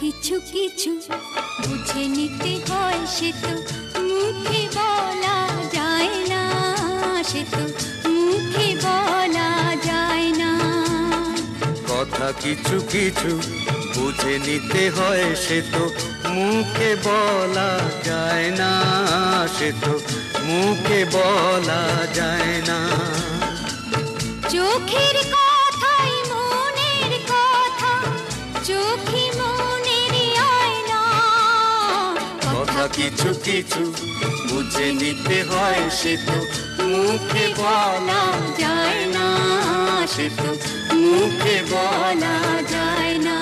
কিছু কিছু বুঝে নিতে হয় সে তো মুখে বলা যায় না সে তো মুখে বলা যায় না। কথা কিছু কিছু বুঝে নিতে হয় সে তো মুখে বলা যায় না সে তো মুখে বলা যায় না। চোখের কথাই কিছু কিছু বুঝে নিতে হয় সে তো মুখে বলা যায় না সে তো মুখে বলা যায় না